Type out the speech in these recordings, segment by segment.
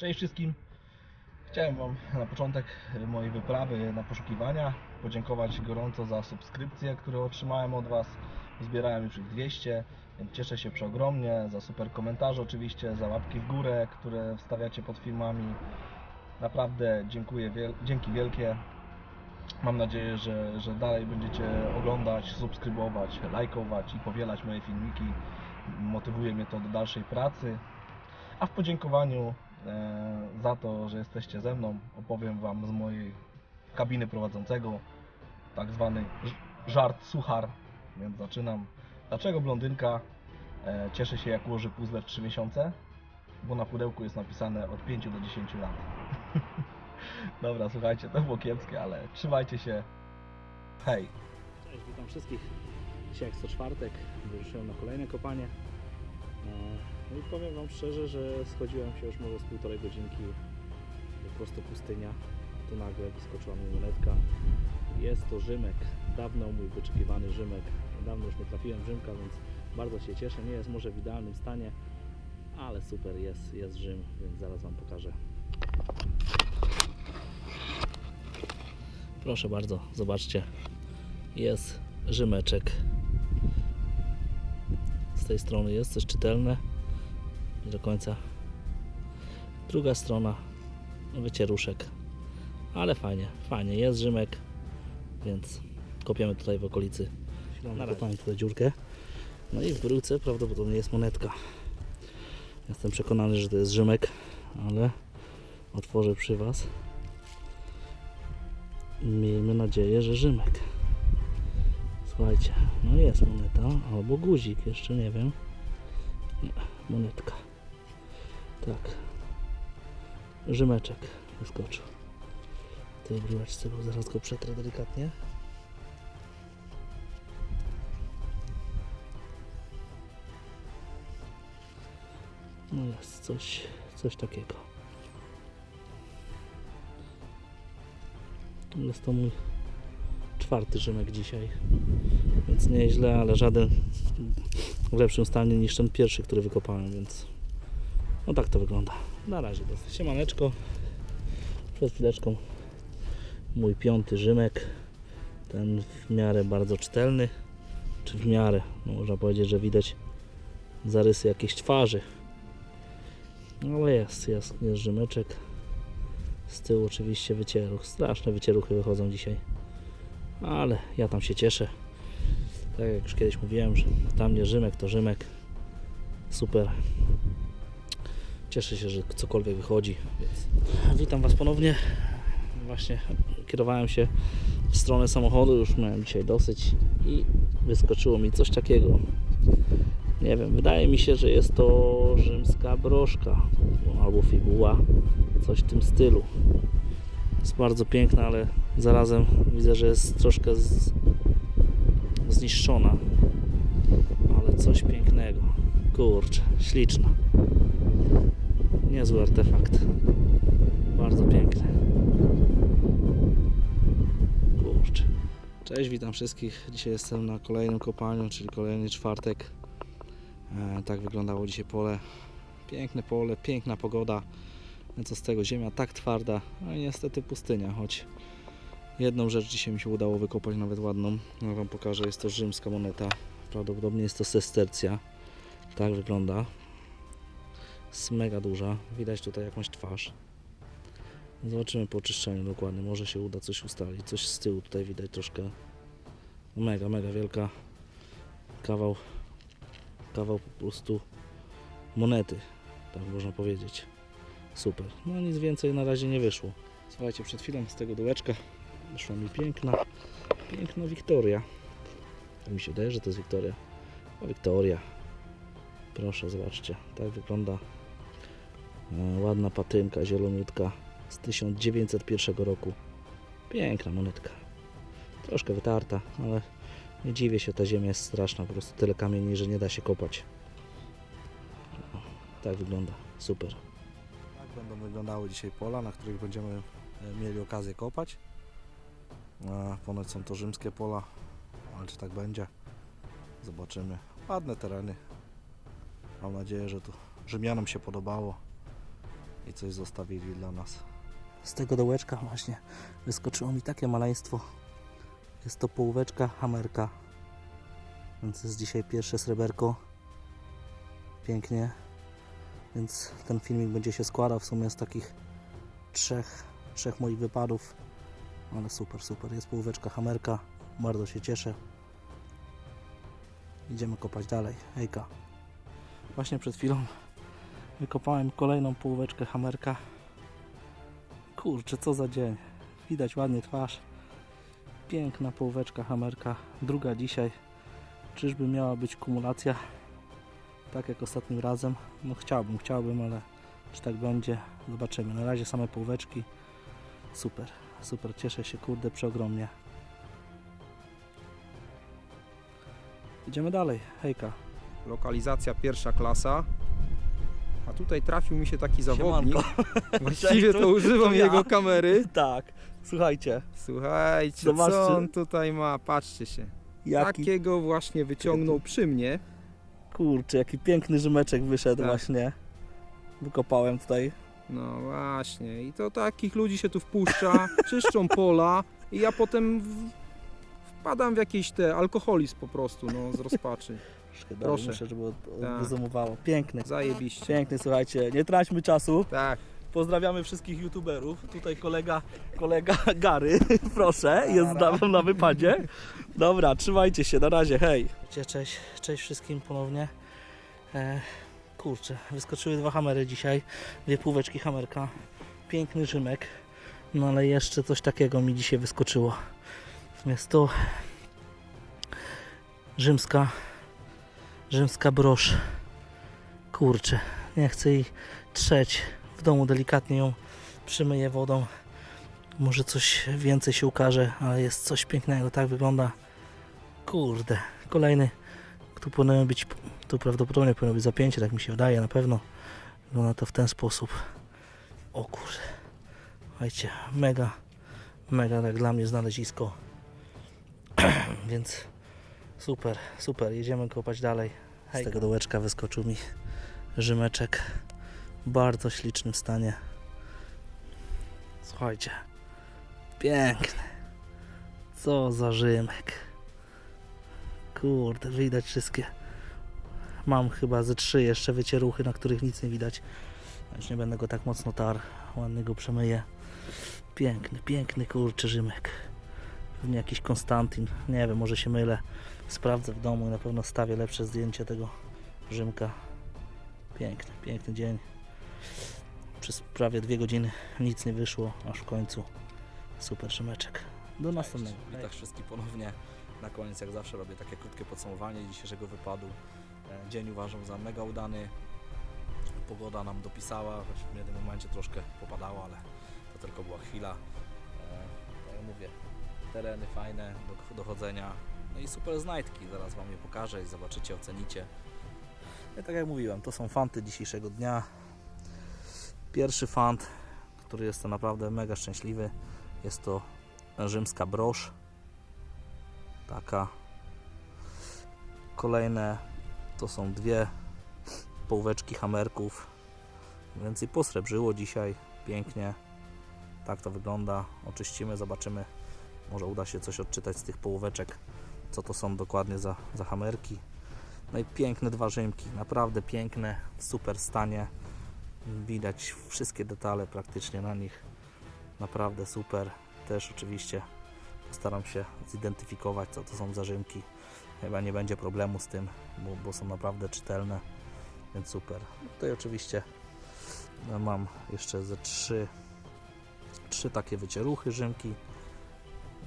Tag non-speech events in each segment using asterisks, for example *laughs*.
Cześć wszystkim. Chciałem Wam na początek mojej wyprawy na poszukiwania podziękować gorąco za subskrypcje, które otrzymałem od Was. Zbierałem już ich 200, więc cieszę się przeogromnie. Za super komentarze oczywiście, za łapki w górę, które wstawiacie pod filmami. Naprawdę dziękuję, wiel- dzięki wielkie. Mam nadzieję, że, że dalej będziecie oglądać, subskrybować, lajkować i powielać moje filmiki. Motywuje mnie to do dalszej pracy. A w podziękowaniu za to, że jesteście ze mną, opowiem Wam z mojej kabiny prowadzącego tak zwany żart suchar, więc zaczynam. Dlaczego blondynka e, cieszy się jak ułoży puzzle w 3 miesiące? Bo na pudełku jest napisane od 5 do 10 lat. *laughs* Dobra, słuchajcie, to było kiepskie, ale trzymajcie się. Hej! Cześć, witam wszystkich. Dzisiaj jak co czwartek wyruszyłem na kolejne kopanie. No i powiem Wam szczerze, że schodziłem się już może z półtorej godzinki. Po prostu pustynia. Tu nagle wyskoczyła mi monetka. Jest to Rzymek. Dawno mój wyczekiwany Rzymek. Dawno już nie trafiłem Rzymka, więc bardzo się cieszę. Nie jest może w idealnym stanie, ale super jest, jest Rzym, więc zaraz Wam pokażę. Proszę bardzo, zobaczcie jest Rzymeczek. Z tej strony jest coś czytelne. Nie do końca. Druga strona wycieruszek. Ale fajnie, fajnie. Jest Rzymek, więc kopiemy tutaj w okolicy. Nakopałem tutaj dziurkę. No i w bryłce prawdopodobnie jest monetka. Jestem przekonany, że to jest Rzymek, ale otworzę przy Was. Miejmy nadzieję, że Rzymek. Słuchajcie, no jest moneta, albo guzik, jeszcze nie wiem. Nie, monetka. Tak. Rzymeczek wyskoczył. Tej bryłeczce, bo zaraz go przetrę delikatnie. No jest coś, coś takiego. Jest to mój czwarty Rzymek dzisiaj. Więc nieźle, ale żaden w lepszym stanie niż ten pierwszy, który wykopałem, więc no tak to wygląda. Na razie dosyć. Siemaneczko. Przed chwileczką mój piąty Rzymek. Ten w miarę bardzo czytelny. Czy w miarę, no można powiedzieć, że widać zarysy jakiejś twarzy. No ale jest, jest, jest Rzymeczek. Z tyłu oczywiście wycieruch. Straszne wycieruchy wychodzą dzisiaj. Ale ja tam się cieszę. Tak jak już kiedyś mówiłem, że tam nie Rzymek, to Rzymek. Super. Cieszę się, że cokolwiek wychodzi. Witam Was ponownie. Właśnie kierowałem się w stronę samochodu, już miałem dzisiaj dosyć i wyskoczyło mi coś takiego. Nie wiem, wydaje mi się, że jest to rzymska broszka albo figuła, coś w tym stylu. Jest bardzo piękna, ale zarazem widzę, że jest troszkę z... zniszczona. Ale coś pięknego. Kurczę, śliczna. Niezły artefakt. Bardzo piękny. Kurczę. Cześć, witam wszystkich. Dzisiaj jestem na kolejnym kopaniu, czyli kolejny czwartek. E, tak wyglądało dzisiaj pole. Piękne pole, piękna pogoda. No co z tego, ziemia tak twarda, no i niestety pustynia, choć jedną rzecz dzisiaj mi się udało wykopać, nawet ładną. No Wam pokażę, jest to rzymska moneta. Prawdopodobnie jest to sestercja. Tak wygląda. Jest mega duża. Widać tutaj jakąś twarz. Zobaczymy po oczyszczeniu dokładnie. Może się uda coś ustalić. Coś z tyłu tutaj widać troszkę. Mega, mega wielka. Kawał, kawał po prostu monety. Tak można powiedzieć. Super. No nic więcej na razie nie wyszło. Słuchajcie, przed chwilą z tego dołeczka wyszła mi piękna, piękna Wiktoria. Tak mi się wydaje, że to jest Wiktoria. O, Wiktoria. Proszę, zobaczcie. Tak wygląda ładna patynka zieloniutka z 1901 roku. Piękna monetka. Troszkę wytarta, ale nie dziwię się, ta ziemia jest straszna. Po prostu tyle kamieni, że nie da się kopać. Tak wygląda. Super. Tak będą wyglądały dzisiaj pola, na których będziemy e, mieli okazję kopać. Ponoć są to rzymskie pola, ale czy tak będzie? Zobaczymy. Ładne tereny. Mam nadzieję, że tu Rzymianom się podobało. I coś zostawili dla nas. Z tego dołeczka właśnie wyskoczyło mi takie maleństwo. Jest to połóweczka hamerka. Więc jest dzisiaj pierwsze sreberko. Pięknie. Więc ten filmik będzie się składał w sumie z takich trzech, trzech moich wypadów. Ale super, super. Jest połóweczka hamerka. Bardzo się cieszę. Idziemy kopać dalej. Hejka. Właśnie przed chwilą wykopałem kolejną połóweczkę hamerka. Kurczę, co za dzień. Widać ładnie twarz. Piękna połóweczka hamerka. Druga dzisiaj. Czyżby miała być kumulacja? Tak jak ostatnim razem. No chciałbym, chciałbym, ale czy tak będzie? Zobaczymy. Na razie same połóweczki. Super, super. Cieszę się, kurde, przeogromnie. Idziemy dalej. Hejka. Lokalizacja pierwsza klasa. A tutaj trafił mi się taki zawodnik. *laughs* Siemanko. Właściwie to- używam to ja. jego kamery. *laughs* Tak, słuchajcie. Słuchajcie, Zobaczcie. co on tutaj ma, patrzcie się. Jaki Takiego właśnie wyciągnął przy mnie. kurczę, jaki piękny rzymeczek wyszedł Tak. właśnie. Wykopałem tutaj. No właśnie, i to takich ludzi się tu wpuszcza, czyszczą pola i ja potem w... wpadam w jakiś te alkoholizm po prostu, no z rozpaczy. *laughs* Troszkę Proszę. Muszę, żeby od- Tak. Piękny. Zajebiście. Piękny, słuchajcie. Nie traćmy czasu. Tak, Pozdrawiamy wszystkich youtuberów. Tutaj kolega, kolega *laughs* Gary, *laughs* proszę, jest z nami na wypadzie. Dobra, trzymajcie się, na razie, hej. Cześć, cześć wszystkim ponownie. E, kurczę, wyskoczyły dwa hamery dzisiaj, dwie półeczki hamerka, piękny Rzymek, no ale jeszcze coś takiego mi dzisiaj wyskoczyło. Jest to rzymska, rzymska brosz. Kurczę, nie chcę jej trzeć w domu delikatnie ją przymyję wodą. Może coś więcej się ukaże, ale jest coś pięknego, tak wygląda. Kurde, kolejny. Tu powinno być, tu prawdopodobnie powinno być zapięcie, tak mi się wydaje, na pewno. Wygląda to w ten sposób. O kurde. Słuchajcie, mega, mega tak dla mnie znalezisko. *clears throat* Więc super, super, jedziemy kopać dalej. Z tego dołeczka wyskoczył mi Rzymeczek w bardzo ślicznym stanie. Słuchajcie, piękny. Co za Rzymek. Kurde, widać wszystkie. Mam chyba ze trzy jeszcze wycieruchy, na których nic nie widać. Już nie będę go tak mocno tar. Ładnie go przemyję. Piękny, piękny kurczy Rzymek. Pewnie jakiś Konstantin. Nie wiem, może się mylę. Sprawdzę w domu i na pewno stawię lepsze zdjęcie tego Rzymka. Piękny, piękny dzień. Przez prawie dwie godziny nic nie wyszło, aż w końcu super szymeczek. Do następnego. Witam wszystkich ponownie. Na koniec, jak zawsze, robię takie krótkie podsumowanie dzisiejszego wypadu. E, Dzień uważam za mega udany. Pogoda nam dopisała, choć w jednym momencie troszkę popadało, ale to tylko była chwila. E, Tak jak mówię, tereny fajne do dochodzenia. No i super znajdki. Zaraz Wam je pokażę i zobaczycie, ocenicie. No tak jak mówiłem, to są fanty dzisiejszego dnia. Pierwszy fant, który jestem naprawdę mega szczęśliwy, jest to rzymska brosz. Taka. Kolejne to są dwie połóweczki hamerków. Więc i posrebrzyło dzisiaj pięknie. Tak to wygląda. Oczyścimy, zobaczymy. Może uda się coś odczytać z tych połóweczek, co to są dokładnie za, za hamerki. No i piękne dwa rzymki, naprawdę piękne, w super stanie. Widać wszystkie detale praktycznie na nich. Naprawdę super. Też oczywiście postaram się zidentyfikować, co to są za rzymki. Chyba nie będzie problemu z tym, bo, bo są naprawdę czytelne, więc super. Tutaj oczywiście no, mam jeszcze ze trzy, trzy takie wycieruchy rzymki.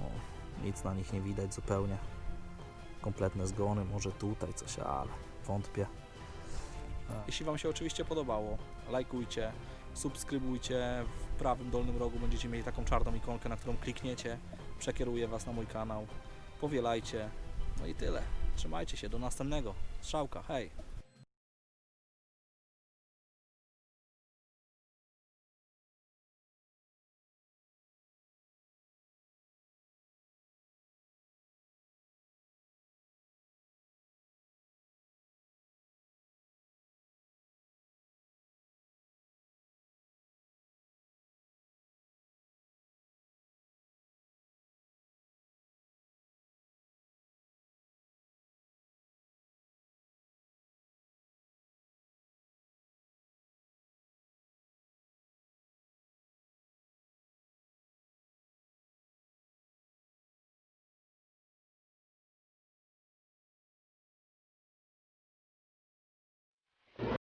O, nic na nich nie widać zupełnie. Kompletne zgony, może tutaj coś, ale wątpię. Jeśli Wam się oczywiście podobało, lajkujcie, subskrybujcie. W prawym dolnym rogu będziecie mieli taką czarną ikonkę, na którą klikniecie. Przekieruje Was na mój kanał. Powielajcie. No i tyle. Trzymajcie się. Do następnego. Strzałka. Hej.